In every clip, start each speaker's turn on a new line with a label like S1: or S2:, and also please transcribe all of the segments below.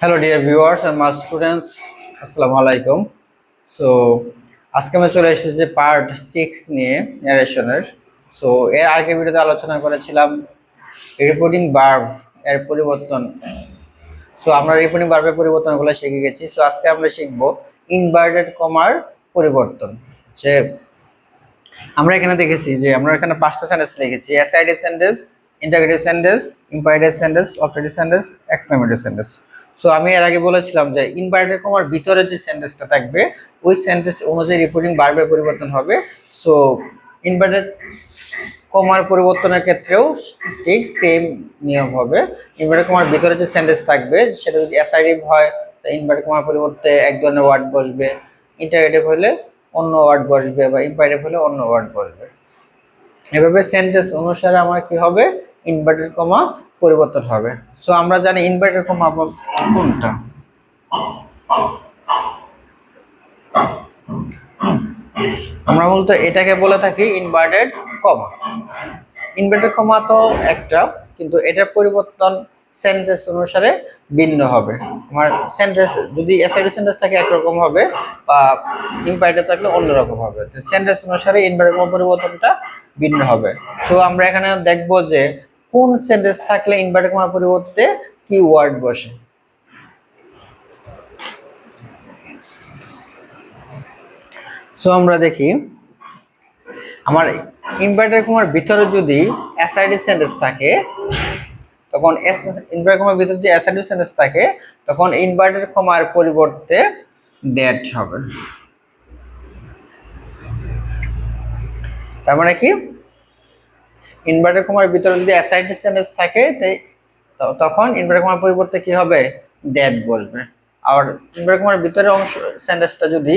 S1: Hello dear viewers and my students আসসালামু আলাইকুম so আজকে আমি চলে এসেছি পার্ট সিক্স নিয়ে ন্যারেশনের সো এর আগে ভিডিওতে আলোচনা করেছিলাম রিপোর্টিং বার্ভ এর পরিবর্তন। সো আমরা রিপোর্টিং বার্ভের পরিবর্তনগুলো শিখে গেছি। সো আজকে আমরা শিখব ইনভার্টেড কমার পরিবর্তন। যে আমরা এখানে দেখেছি যে আমরা এখানে পাঁচটা সেন্টেন্স লিখেছি। Assertive sentence interrogative sentence imperative sentence operative sentence exclamative sentence so আমি এর আগে বলেছিলাম যে ইনভার্টেড কমার ভিতরে যে সেন্টেন্সটা থাকবে, ওই সেন্টেন্স অনুযায়ী রিপোর্টিং বারবার পরিবর্তন হবে। সো ইনভার্টেড কমার পরিবর্তনের ক্ষেত্রেও ঠিক সেম নিয়ম হবে। ইনভার্টেড কমার ভিতরে যে সেন্টেন্স থাকবে, সেটা যদি অ্যাসাইডিভ হয়, তো ইনভার্টেড কমার পরিবর্তে এক ধরনের ওয়ার্ড বসবে। ইন্টারগেটিভ হলে অন্য ওয়ার্ড বসবে বা ইম্পারেটিভ হলে অন্য ওয়ার্ড বসবে। এভাবে সেন্টেন্স অনুসারে আমার কি হবে? ইনভার্টেড কমা পরিবর্তন হবে। সো আমরা জানি ইনভার্টেড কমা কোনটা? আমরা মূলত এটাকে বলে থাকি ইনভার্টেড কমা ইনভার্টেড কমা তো একটা, কিন্তু এটার পরিবর্তন সেন্টেন্স অনুসারে ভিন্ন হবে। আমার সেন্টেন্স যদি এসআইডি সেন্টেন্স থাকে একরকম হবে বা ইম্পারেটিভ থাকলে অন্যরকম হবে। সেন্টেন্স অনুসারে ইনভার্টেড কমা পরিবর্তনটা ভিন্ন হবে। সো আমরা এখানে দেখব যে কোন সেন্টেন্স থাকলে ইনভার্টেড কমার পরিবর্তে কি ওয়ার্ড বসে? সো আমরা দেখি, আমার ইনভার্টার কমার ভিতরে যদি অ্যাসাইডিভ সেন্টেন্স থাকে, তখন এস ইনভার্টার কমার ভিতরে যদি অ্যাসাইডিভ সেন্টেন্স থাকে, তখন ইনভার্টার কমার পরিবর্তে দ্যাট হবে। তার মানে কি? ইনভার্টার কমার ভিতরে যদি অ্যাসাইডিভ সেন্টেন্স থাকে তাই তখন ইনভার্টার কমার পরিবর্তে কি হবে? দ্যাট বসবে। আর ইনভার্টার কমার ভিতরে অংশ, সেন্টেন্সটা যদি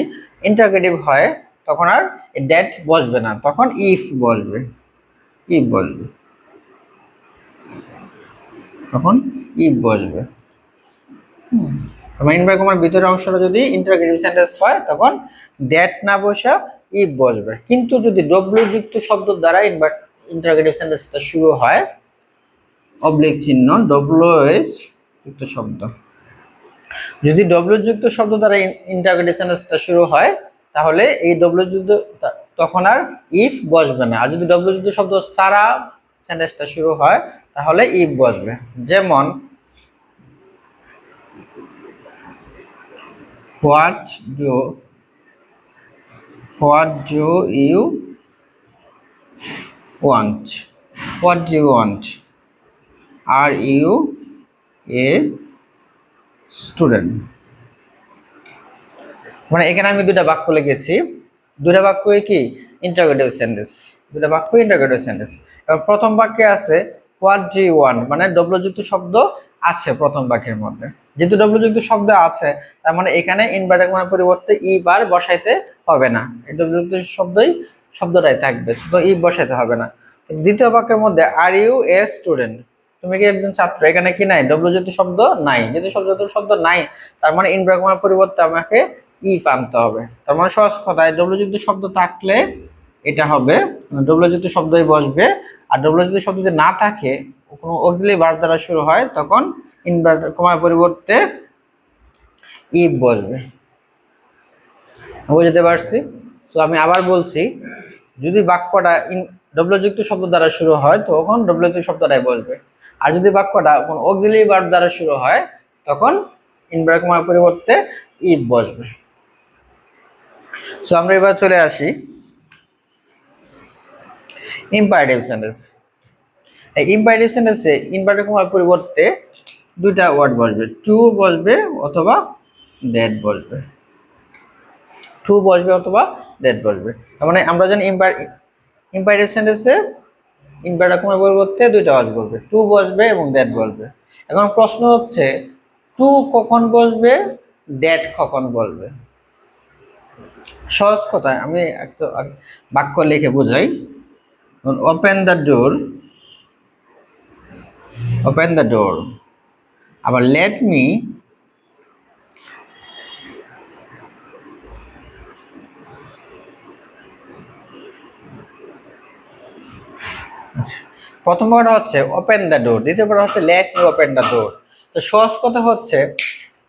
S1: ইন্টারগেটিভ হয়, তখন আর দ্যাট বসবে না। তখন ইফ বসবে। ইফ বসবে। তখন ইফ বসবে। তখন ইনভার্টার কমার ভিতরে অংশটা যদি ইন্টারগেটিভ সেন্টেন্স হয়, তখন দ্যাট না বসা ইফ বসবে। কিন্তু যদি ডব্লিউ যুক্ত শব্দ দ্বারা ইনভার্ট ইন্টারগেটিভ সেন্টেন্সটা শুরু হয়। অবলিক চিহ্ন ডব্লিউ এস যুক্ত শব্দ। যদি ডব্লিউ যুক্ত শব্দ দ্বারা ইন্টারগেটিভ সেন্টেন্সটা শুরু হয়, তাহলে এই ডব্লিউ যুক্ত তখন আর ইফ বসবে না। আর যদি ডব্লিউ যুক্ত শব্দ সারা সেন্টেন্সটা শুরু হয়, তাহলে ইফ বসবে। যেমন what do what do you want. What do you want? Are you a student? মানে এখানে আমি দুটা বাক্য লিখেছি। দুটা বাক্যই কি? ইন্টারগ্রেটিভ সেন্টেন্স দুটা বাক্য ইন্টারগ্রেটিভ সেন্টেন্স এবার প্রথম বাক্যে আছে হোয়াট ডু ইউ ওয়ান্ট মানে ডব্লিউ যুক্ত শব্দ আছে প্রথম বাক্যের মধ্যে। যেহেতু ডব্লিউ যুক্ত শব্দ আছে, তার মানে এখানে ইনভার্টার কোনার পরিবর্তে ই বার বসাইতে হবে না। এই ডব্লিউ যুক্ত শব্দই শব্দটাই থাকবে তো ই বসাইতে হবে না। দ্বিতীয় বাক্যের মধ্যে আর ইউ এ স্টুডেন্ট তুমি কি একজন ছাত্র? এখানে কি নাই? ডব্লিউ যুক্ত শব্দ নাই। যেহেতু শব্দ যুক্ত শব্দ নাই, তার মানে ইনভার্টার কোনার পরিবর্তে আমাকে ইফ আনতে হবে। তার মানে সহজ কথায় ডব্লিউ যুক্ত শব্দ থাকলে এটা হবে ডব্লিউ যুক্ত শব্দই বসবে, আর ডব্লিউ যুক্ত শব্দ যদি না থাকে, কোনো অক্সিলি ভার্ব দ্বারা শুরু হয়, তখন ইনভার্টার কমার পরিবর্তে ইফ বসবে। বুঝতে পারছি? সো আমি আবার বলছি যদি বাক্যটা ইন ডব্লিউ যুক্ত শব্দ দ্বারা শুরু হয়, তখন ডব্লিউ যুক্ত শব্দটাই বসবে। আর যদি বাক্যটা কোনো অক্সিলি ভার্ব দ্বারা শুরু হয়, তখন ইনভার্টার কমার পরিবর্তে ইফ বসবে। সো আমরা এবার চলে আসি ইম্পারেটিভ সেন্টেন্স এই ইম্পারেটিভ সেন্টেন্সে ইনভার্টার কমার পরিবর্তে দুইটা ওয়ার্ড বসবে। টু বসবে অথবা দ্যাট বসবে। টু বসবে অথবা দ্যাট বসবে। মানে আমরা জানি ইম্পার ইম্পারেটিভ সেন্টেন্সে ইনভার্টার কমার পরিবর্তে দুইটা ওয়াজ বলবে। টু বসবে এবং দ্যাট বলবে। এখন প্রশ্ন হচ্ছে টু কখন বসবে দ্যাট কখন বলবে? সহজ কথায় আমি একটা বাক্য লিখে বোঝাই। Open the door open the door আবার লেট মি প্রথম পার্ট হচ্ছে ওপেন দ্য ডোর দ্বিতীয় পার্ট হচ্ছে let me open the door তো সহজ কথা হচ্ছে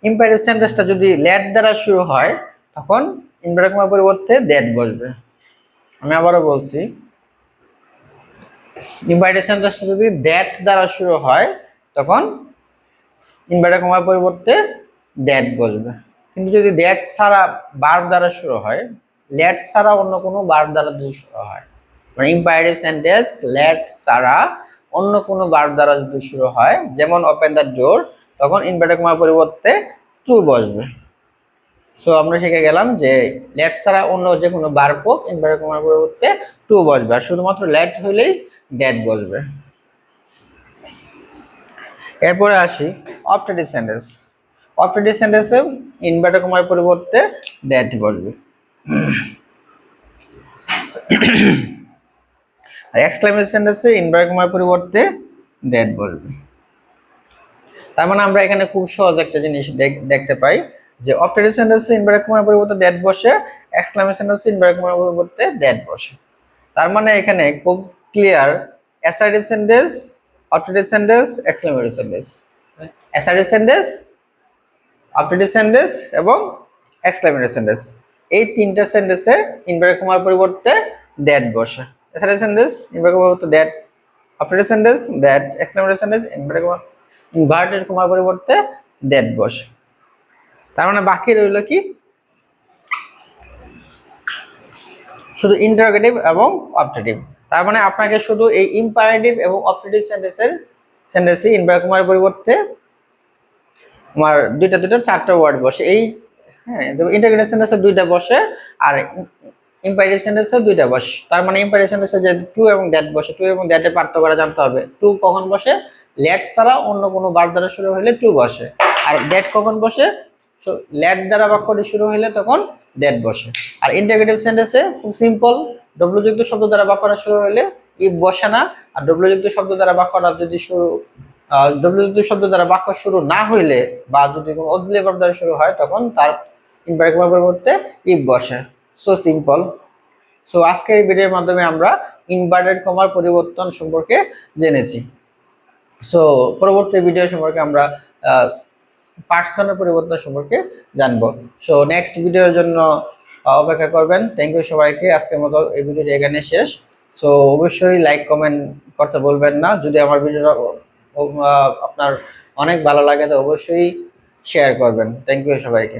S1: ইম্পারেটিভ সেন্টেন্সটা যদি লেট দ্বারা শুরু হয়, তখন ইনভার্টেড কমার পরিবর্তে দ্যাট বসবে। আমি আবারও বলছি ইনভার্টেড সেন্টেন্সটা যদি দ্যাট দ্বারা শুরু হয়, তখন ইনভার্টেড কমার পরিবর্তে দ্যাট বসবে। কিন্তু যদি দ্যাট ছাড়া বার দ্বারা শুরু হয় লেট ছাড়া অন্য কোনো বার দ্বারা যদি শুরু হয় মানে ইম্পারেটিভ সেন্টেন্স লেট ছাড়া অন্য কোনো বার দ্বারা যদি শুরু হয়, যেমন ওপেন দ্য ডোর তখন ইনভার্টেড কমার পরিবর্তে টু বসবে। সো আমরা শিখে গেলাম যে লেট ছাড়া অন্য যে কোনো বার হোক ইনভার্টেড কমার পরিবর্তে টু বসবে। আর শুধুমাত্র লেট হইলেই ড্যাট বসবে। এরপরে আসি অপটেটিভ সেন্টেন্স অপটেটিভ সেন্টেন্সে ইনভার্টেড কমার পরিবর্তে দ্যাট বসবে। আর এক্সক্লেমেশন আছে ইনভার্টেড কমার পরিবর্তে দ্যাট বলবে। তার মানে আমরা এখানে খুব সহজ একটা জিনিস দেখ- দেখতে পাই যে অপটেটিভ সেন্টেন্সে ইনভার্টেড কমার পরিবর্তে দ্যাট বসে এক্সক্লেমেশন ইনভার্টেড কমার পরিবর্তে দ্যাট বসে। তার মানে এখানে খুব clear assertive sentence optative sentence exclamatory sentence assertive sentence optative sentence এবং এক্সক্লেমেটরি সেন্টেন্স এই তিনটা সেন্টেন্সে ইনভার্টেড কমার পরিবর্তে দ্যাট বসে। অ্যাসার্টিভ সেন্টেন্স ইনভার্টেড কমার পরিবর্তে that optative sentence that exclamatory sentence inverted কমার ইনভার্টেড কমার পরিবর্তে দ্যাট বসে। তার মানে বাকি রইল কি? শুধু ইন্টারোগেটিভ এবং অপটেটিভ তার মানে আপনাকে শুধু এই ইম্পারেটিভ এবং অপটেটিভ সেন্টেন্সের সেন্টেন্সে ইনভার্ট কমার পরিবর্তে আমার দুইটা দুইটা চারটা ওয়ার্ড বসে। এই হ্যাঁ ইন্টারগ্রেটিভ সেন্টেন্সে দুইটা বসে, আর ইম্পারেটিভ সেন্টেন্সে দুইটা বসে। তার মানে ইম্পারেটিভ সেন্টেন্সে যে টু এবং দ্যাট বসে। টু এবং দ্যাটের পার্থক্য করা জানতে হবে। টু কখন বসে? লেট ছাড়া অন্য কোনো বার দ্বারা শুরু হলে টু বসে। আর দ্যাট কখন বসে? লেট দ্বারা বাক্যটি শুরু হলে তখন দ্যাট বসে। আর ইন্টারগ্রেটিভ সেন্টেন্সে খুব সিম্পল ডব্লিউ যুক্ত শব্দ দ্বারা বাক্যটা শুরু হলে ইফ বসে না। আর ডব্লিউ যুক্ত শব্দ দ্বারা বাক্যটা যদি শুরু ডব্লিউ যুক্ত শব্দ দ্বারা বাক্য শুরু না হইলে বা যদি কোনো অদলে দ্বারা শুরু হয়, তখন তার ইনভার্টেড পরিবর্তে ইফ বসে। সো সিম্পল সো আজকের ভিডিওর মাধ্যমে আমরা ইনভার্টেড কমার পরিবর্তন সম্পর্কে জেনেছি। সো পরবর্তী ভিডিও সম্পর্কে আমরা পার্সনের পরিবর্তন সম্পর্কে জানব। সো নেক্সট ভিডিওর জন্য অপেক্ষা করবেন। থ্যাংক ইউ সবাইকে। আজকের মতো এই ভিডিওটি এখানে শেষ। সো অবশ্যই লাইক কমেন্ট করতে বলবেন না। যদি আমার ভিডিওটা আপনার অনেক ভালো লাগে, তো অবশ্যই শেয়ার করবেন। থ্যাংক ইউ সবাইকে।